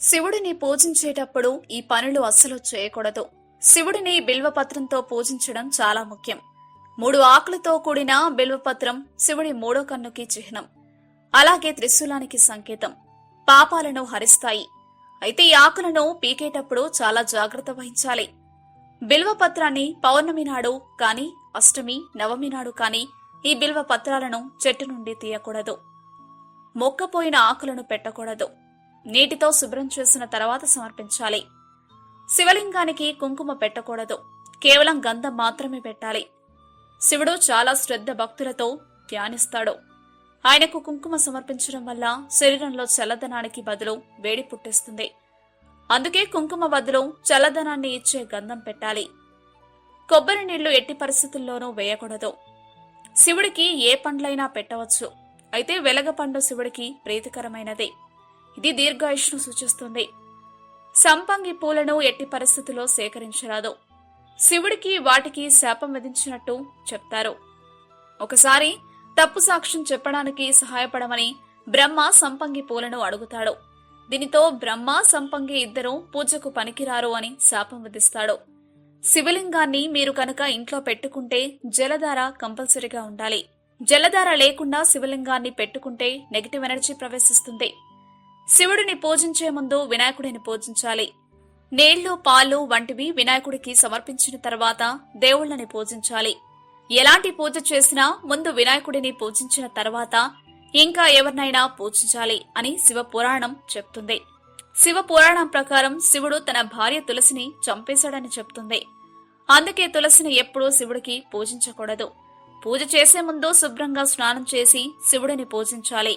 శివుడిని పూజించేటప్పుడు ఈ పనులు అస్సలు చేయకూడదు. శివుడిని బిల్వపత్రంతో పూజించడం చాలా ముఖ్యం. మూడు ఆకులతో కూడిన బిల్వపత్రం శివుడి మూడో కన్నుకి చిహ్నం. అలాగే త్రిశూలానికి సంకేతం. పాపాలను హరిస్తాయి. అయితే ఈ ఆకులను పీకేటప్పుడు చాలా జాగ్రత్త వహించాలి. బిల్వపత్రాన్ని పౌర్ణమి నాడు కాని అష్టమి నవమి నాడు కాని ఈ బిల్వ పత్రాలను చెట్టు నుండి తీయకూడదు. మొక్కపోయిన ఆకులను పెట్టకూడదు. నీటితో శుభ్రం చేసిన తర్వాత సమర్పించాలి. శివలింగానికి కుంకుమ పెట్టకూడదు. కేవలం గంధం మాత్రమే పెట్టాలి. శివుడు చాలా శ్రద్ధ భక్తులతో ధ్యానిస్తాడు. ఆయనకు కుంకుమ సమర్పించడం వల్ల శరీరంలో చల్లదనానికి బదులు వేడి పుట్టిస్తుంది. అందుకే కుంకుమ బదులు చల్లదనాన్ని ఇచ్చే గంధం పెట్టాలి. కొబ్బరి నీళ్ళు ఎట్టి పరిస్థితుల్లోనూ వేయకూడదు. శివుడికి ఏ పండ్లైనా పెట్టవచ్చు. అయితే వెలగపండు శివుడికి ప్రీతికరమైనది. ఇది దీర్ఘాయుష్ను సూచిస్తుంది. సంపంగి పూలను ఎట్టి పరిస్థితుల్లో సేకరించరాదు. శివుడికి వాటికి శాపం విధించినట్టు చెప్తారు. ఒకసారి తప్పు సాక్ష్యం చెప్పడానికి సహాయపడమని బ్రహ్మ సంపంగి పూలను అడుగుతాడు. దీనితో బ్రహ్మ సంపంగి ఇద్దరూ పూజకు పనికిరారు అని శాపం విధిస్తాడు. శివలింగాన్ని మీరు కనుక ఇంట్లో పెట్టుకుంటే జలధార కంపల్సరీగా ఉండాలి. జలధార లేకుండా శివలింగాన్ని పెట్టుకుంటే నెగిటివ్ ఎనర్జీ ప్రవేశిస్తుంది. శివుడిని పూజించే ముందు వినాయకుడిని పూజించాలి. నీళ్ళు పాలు వంటివి వినాయకుడికి సమర్పించిన తర్వాత దేవుళ్ళని పూజించాలి. ఎలాంటి పూజ చేసినా ముందు వినాయకుడిని పూజించిన తర్వాత ఇంకా ఎవరినైనా పూజించాలి అని శివ పురాణం చెప్తుంది. శివ పురాణం ప్రకారం శివుడు తన భార్య తులసిని చంపేశాడని చెప్తుంది. అందుకే తులసిని ఎప్పుడూ శివుడికి పూజించకూడదు. పూజ చేసే ముందు శుభ్రంగా స్నానం చేసి శివుడిని పూజించాలి.